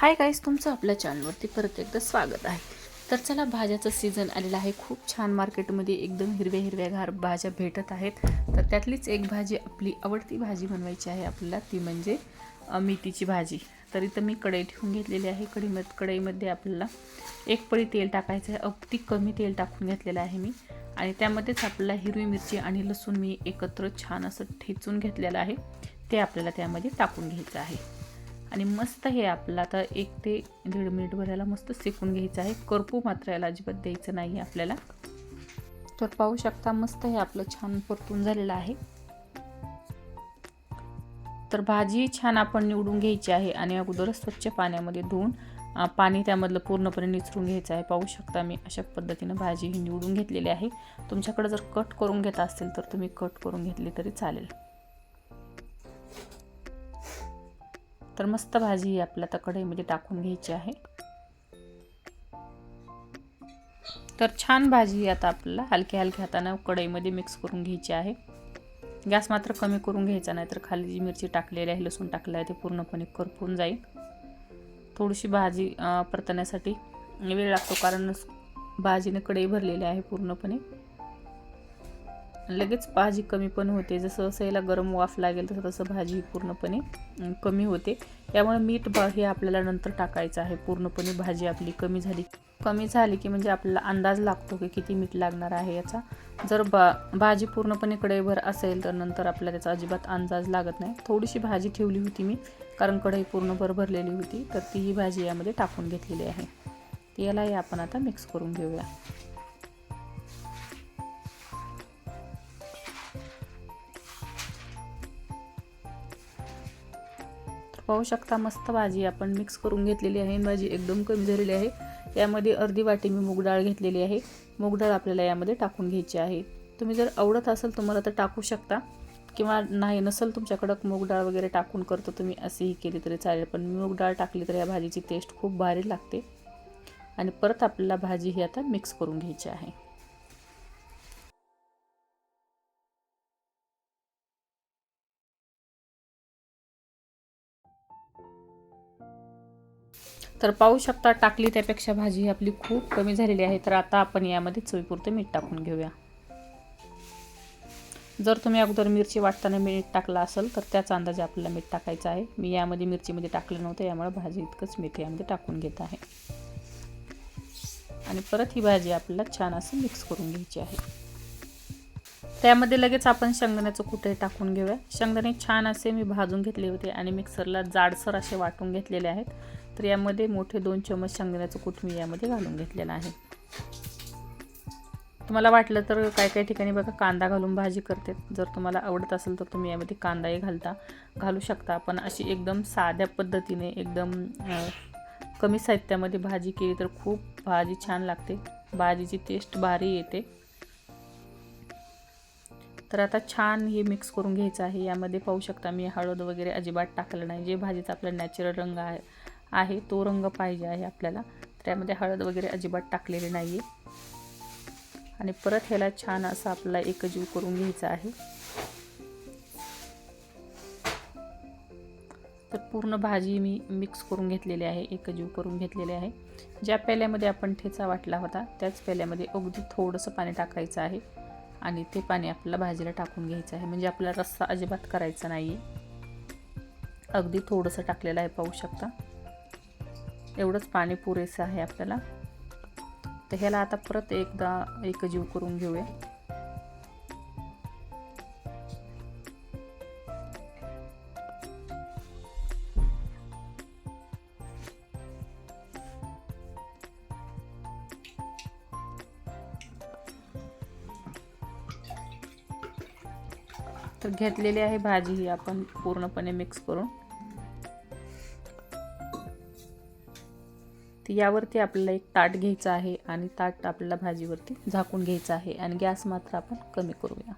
Hi guys तुमचं आपल्या चॅनलवरती परत एकदा स्वागत आहे. तर चला भाज्याचं सीझन आलेलं आहे. खूप छान मार्केटमध्ये एकदम हिरव्या हिरव्यागार भाज्या भेटत आहेत. तर त्यातलीच एक भाजी आपली आवडती भाजी बनवायची आहे आपल्याला ती म्हणजे मेथीची भाजी. तर इथं मी कढई ठेवून घेतलेली आहे. कढईमध्ये कढईमध्ये आपल्याला एक पळी तेल टाकायचं आहे. अगदी कमी तेल टाकून घेतलेलं आहे मी. आणि त्यामध्येच आपल्याला हिरवी मिरची आणि लसूण मी एकत्र छान असं ठेचून घेतलेलं आहे. ते आपल्याला त्यामध्ये टाकून घ्यायचं आहे. आणि मस्त हे आपलं आता एक ते दीड मिनिटभर याला मस्त सेकून घ्यायचं आहे. करपू मात्र याला अजिबात द्यायचं नाही आहे आपल्याला. तर पाहू शकता मस्त हे आपलं छान परतून झालेलं आहे. तर भाजी छान आपण निवडून घ्यायची आहे आणि अगोदरच स्वच्छ पाण्यामध्ये धुवून पाणी त्यामधलं पूर्णपणे निचरून घ्यायचं आहे. पाहू शकता मी अशा पद्धतीनं भाजी ही निवडून घेतलेली आहे. तुमच्याकडे जर कट करून घेत असेल तर तुम्ही कट करून घेतली तरी चालेल. तर मस्त भाजी ही आपल्या आता कढईमध्ये म्हणजे टाकून घ्यायची आहे. तर छान भाजी ही आता आपल्याला हलक्या हलक्या हाताने कढईमध्ये मिक्स करून घ्यायची आहे. गॅस मात्र कमी करून घ्यायचा नाही तर खाली जी मिरची टाकलेली आहे लसूण टाकलं आहे ते पूर्णपणे करपून जाईल. थोडीशी भाजी परतण्यासाठी वेळ लागतो कारण भाजीने कढई भरलेली आहे पूर्णपणे. लगेच भाजी कमी पण होते. जसं जसं याला गरम वाफ लागेल तसं तसं भाजी पूर्णपणे कमी होते. त्यामुळे मीठ बा हे आपल्याला नंतर टाकायचं आहे. पूर्णपणे भाजी आपली कमी झाली. कमी झाली की म्हणजे आपल्याला अंदाज लागतो की किती मीठ लागणार आहे याचा. जर बा भाजी पूर्णपणे कढईभर असेल तर नंतर आपल्याला त्याचा अजिबात अंदाज लागत नाही. थोडीशी भाजी ठेवली होती मी कारण कढई पूर्णभर भरलेली होती तर ती ही भाजी यामध्ये टाकून घेतलेली आहे. ती यालाही आपण आता मिक्स करून घेऊया. पाहू शकता मस्त भाजी आपण मिक्स करून घेतलेली आहे. भाजी एकदम कमी झालेली आहे. यामध्ये अर्धी वाटी मी मूग डाळ घेतलेली आहे. मूग डाळ आपल्याला यामध्ये टाकून घ्यायची आहे. तुम्ही जर आवडत असेल तुम्हाला तर टाकू शकता. किंवा नाही नसेल तुमच्याकडं मूग डाळ वगैरे टाकून करतो तुम्ही असेही केली तरी चालेल. पण मूग डाळ टाकली तर या भाजीची टेस्ट खूप भारी लागते. आणि परत आपल्याला भाजी ही आता मिक्स करून घ्यायची आहे. तर पाहू शकता टाकली त्यापेक्षा भाजी ही आपली खूप कमी झालेली आहे. तर आता आपण यामध्ये चवीपुरतं मीठ टाकून घेऊया. जर तुम्ही अगोदर मिरची वाटताना मीठ टाकलं असेल तर त्याचा अंदाजे आपल्याला मीठ टाकायचं आहे. मी यामध्ये मिरचीमध्ये टाकलं नव्हतं यामुळे भाजी इतकंच मीठ यामध्ये टाकून घेत आहे. आणि परत ही भाजी आपल्याला छान असं मिक्स करून घ्यायची आहे. त्यामध्ये लगेच आपण शेंगदाण्याचं कुठे टाकून घेऊया. शेंगदाणे छान असे मी भाजून घेतले होते आणि मिक्सरला जाडसर असे वाटून घेतलेले आहेत. तर यामध्ये मोठे दोन चमच शेंगदाण्याचं कूट मी यामध्ये घालून घेतलेलं आहे. तुम्हाला वाटलं तर काय काही ठिकाणी बघा कांदा घालून भाजी करते. जर तुम्हाला आवडत असेल तर तुम्ही यामध्ये कांदाही घालता घालू शकता. पण अशी एकदम साध्या पद्धतीने एकदम कमी साहित्यामध्ये भाजी केली तर खूप भाजी छान लागते. भाजीची टेस्ट भारी येते. तर आता छान हे मिक्स करून घ्यायचं आहे. यामध्ये पाहू शकता मी हळद वगैरे अजिबात टाकलं नाही. जे भाजीचा आपला नॅचरल रंग आहे आहे तो रंग पाहिजे आहे आपल्याला. त्यामध्ये हळद वगैरे अजिबात टाकलेली नाही आहे आणि परत ह्याला छान असं आपला एकजीव करून घ्यायचं आहे. तर पूर्ण भाजी मी मिक्स करून घेतलेली आहे एकजीव करून घेतलेली आहे. ज्या पेल्यामध्ये आपण ठेचा वाटला होता त्याच पेल्यामध्ये अगदी थोडंसं पाणी टाकायचं आहे. आणि ते पाणी आपल्याला भाजीला टाकून घ्यायचं आहे. म्हणजे आपला रस्सा अजिबात करायचा नाही आहे अगदी थोडंसं टाकलेलं आहे पाहू शकता. एवढंच पाणी पुरेसं आहे आपल्याला. तर ह्याला आता परत एकदा एकजीव करून घेऊया. तर घेतलेली आहे भाजी ही आपण पूर्णपणे मिक्स करून. यावरती आपल्याला एक ताट घ्यायचं आहे आणि ताट आपल्याला भाजीवरती झाकून घ्यायचं आहे आणि गॅस मात्र आपण कमी करूया.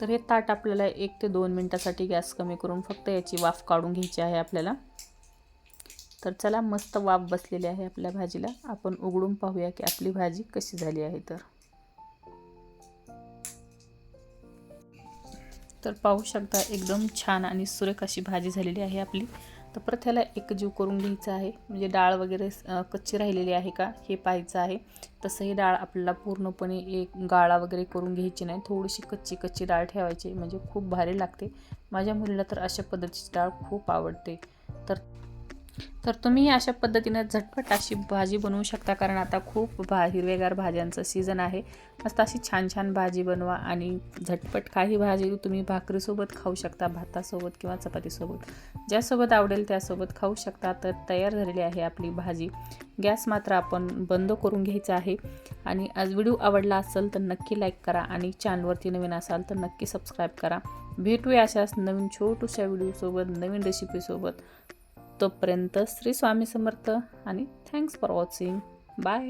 तर हे ताट आपल्याला एक ते दोन मिनटासाठी गॅस कमी करून फक्त याची वाफ काढून घ्यायची आहे आपल्याला. तर चला मस्त वाफ बसलेली आहे आपल्या भाजीला. आपण उघडून पाहूया की आपली भाजी कशी झाली आहे तर. तर पाहू शकता एकदम छान आणि सुरेख अशी भाजी झालेली आहे आपली. तर परत ह्याला एक जीव करून घ्यायचा आहे. म्हणजे डाळ वगैरे कच्ची राहिलेली आहे का हे पाहायचं आहे. तसं ही डाळ आपल्याला पूर्णपणे एक गाळा वगैरे करून घ्यायची नाही. थोडीशी कच्ची कच्ची डाळ ठेवायची म्हणजे खूप भारी लागते. माझ्या मुलीला तर अशा पद्धतीची डाळ खूप आवडते. तर तर तुम्ही अशा पद्धतीनं झटपट अशी भाजी बनवू शकता कारण आता खूप भा हिरवेगार भाज्यांचं सीझन आहे. मस्त अशी छान छान भाजी बनवा आणि झटपट काही भाजी तुम्ही भाकरीसोबत खाऊ शकता भातासोबत किंवा चपातीसोबत. ज्यासोबत आवडेल त्यासोबत खाऊ शकता. तर तयार झालेली आहे आपली भाजी. गॅस मात्र आपण बंद करून घ्यायचा आहे. आणि आज व्हिडिओ आवडला असेल तर नक्की लाईक करा आणि चॅनलवरती नवीन असाल तर नक्की सबस्क्राईब करा. भेटूया अशाच नवीन छोटूशा व्हिडिओसोबत नवीन रेसिपीसोबत तोपर्यंत श्री स्वामी समर्थ आणि थँक्स फॉर वॉचिंग बाय